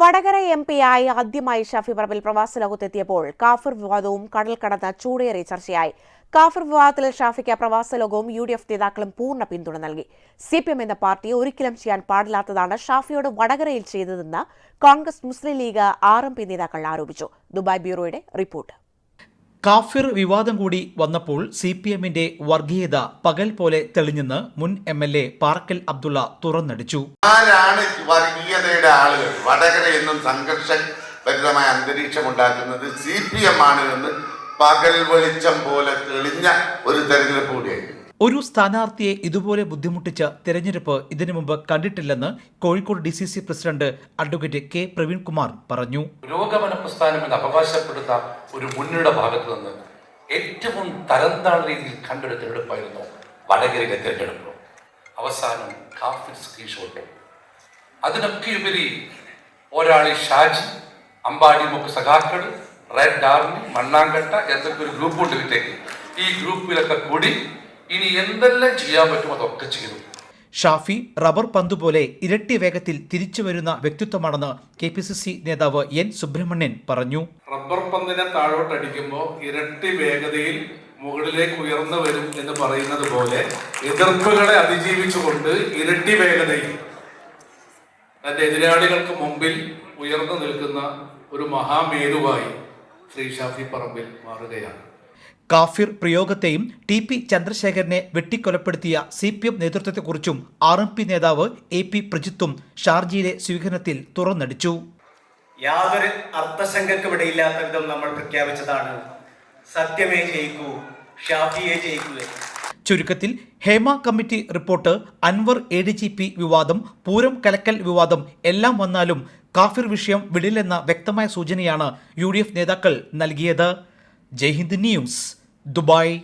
Vadakara M പിയായി ആദ്യമായി ഷാഫി പറമ്പിൽ പ്രവാസ ലോകത്തെത്തിയപ്പോൾ കാഫിർ വിവാദവും കടൽ കടന്ന ചൂടേറിയ ചർച്ചയായി. കാഫിർ വിവാദത്തിൽ ഷാഫിക്ക് പ്രവാസ ലോകവും യു ഡി എഫ് നേതാക്കളും പൂർണ പിന്തുണ നൽകി. സി പി എം എന്ന പാർട്ടി ഒരിക്കലും ചെയ്യാൻ പാടില്ലാത്തതാണ് ഷാഫിയോട് വടകരയിൽ ചെയ്തതെന്ന് Congress Muslim League R M P നേതാക്കൾ ആരോപിച്ചു. ദുബായ് ബ്യൂറോയുടെ റിപ്പോർട്ട്. കാഫിർ വിവാദം കൂടി വന്നപ്പോൾ സി പി എമ്മിന്റെ വർഗീയത പകൽ പോലെ തെളിഞ്ഞെന്ന് മുൻ M L A Parakkal Abdulla തുറന്നടിച്ചു. ആരാണ് വർഗീയതയുടെ ആളുകൾ? വടകര എന്നും സംഘർഷഭരിതമായ അന്തരീക്ഷം ഉണ്ടാക്കുന്നത് സി പി എം ആണ് എന്ന് പകൽ വെളിച്ചം പോലെ തെളിഞ്ഞ ഒരു തെരഞ്ഞെടുപ്പ് കൂടിയായിരുന്നു. ഒരു സ്ഥാനാർത്ഥിയെ ഇതുപോലെ ബുദ്ധിമുട്ടിച്ച തിരഞ്ഞെടുപ്പ് ഇതിനു മുമ്പ് കണ്ടിട്ടില്ലെന്ന് Kozhikode D C C president advocate K Praveen Praveenkumar പറഞ്ഞു. പുരോഗമന പ്രസ്ഥാനം എന്ന് അവകാശപ്പെടുന്ന ഒരു മുന്നണിയുടെ ഭാഗത്ത് നിന്ന് ഏറ്റവും തരംതാണ രീതിയിൽ കണ്ടൊരു തിരഞ്ഞെടുപ്പായിരുന്നു വടകരയിലെ തിരഞ്ഞെടുപ്പ്. അവസാനം കാഫിർ സ്ക്രീൻഷോട്ട്. അതിനൊക്കെ ഉപരി ഒരാളി ഷാജി അമ്പാടി മുക്ക് സഖാക്കൾ റെഡ് ആർമി മണ്ണാങ്കട്ട എന്നൊക്കെ ഒരു ഗ്രൂപ്പുണ്ട് വിട്ടേക്ക് ഈ ഗ്രൂപ്പിലൊക്കെ കൂടി ഇനി എന്തെല്ലാം ചെയ്യാൻ പറ്റുമോ അതൊക്കെ ചെയ്തു. ഷാഫി റബ്ബർ പന്ത് പോലെ ഇരട്ടി വേഗത്തിൽ തിരിച്ചു വരുന്ന വ്യക്തിത്വമാണെന്ന് കെ പി സി സി നേതാവ് എൻ സുബ്രഹ്മണ്യൻ പറഞ്ഞു. റബ്ബർ പന്തിനെ താഴോട്ട് അടിക്കുമ്പോൾ ഇരട്ടി വേഗതയിൽ മുകളിലേക്ക് ഉയർന്നു വരും എന്ന് പറയുന്നത് പോലെ എതിർപ്പുകളെ അതിജീവിച്ചുകൊണ്ട് ഇരട്ടി വേഗതയിൽ തന്റെ എതിരാളികൾക്ക് മുമ്പിൽ ഉയർന്നു നിൽക്കുന്ന ഒരു മഹാമേരുവായി ശ്രീ ഷാഫി പറമ്പിൽ മാറുകയാണ്. കാഫിർ പ്രയോഗത്തെയും ടി പി ചന്ദ്രശേഖരനെ വെട്ടിക്കൊലപ്പെടുത്തിയ സി പി എം നേതൃത്വത്തെക്കുറിച്ചും ആർ എം പി നേതാവ് എ പി പ്രജിത്തും ഷാർജിയിലെ സ്വീകരണത്തിൽ തുറന്നടിച്ചു. യാതൊരു അർത്ഥശങ്കക്കുമിടയില്ലാത്ത വിധം നമ്മൾ പ്രഖ്യാപിച്ചതാണ്. സത്യമേ ജയിക്കൂ ഷാഫിയെ ജയിക്കൂ. ചുരുക്കത്തിൽ Hema committee report Anvar A D G P വിവാദം പൂരം കലക്കൽ വിവാദം എല്ലാം വന്നാലും കാഫിർ വിഷയം വിടില്ലെന്ന വ്യക്തമായ സൂചനയാണ് യു നേതാക്കൾ നൽകിയത്. Jaihind news Dubai.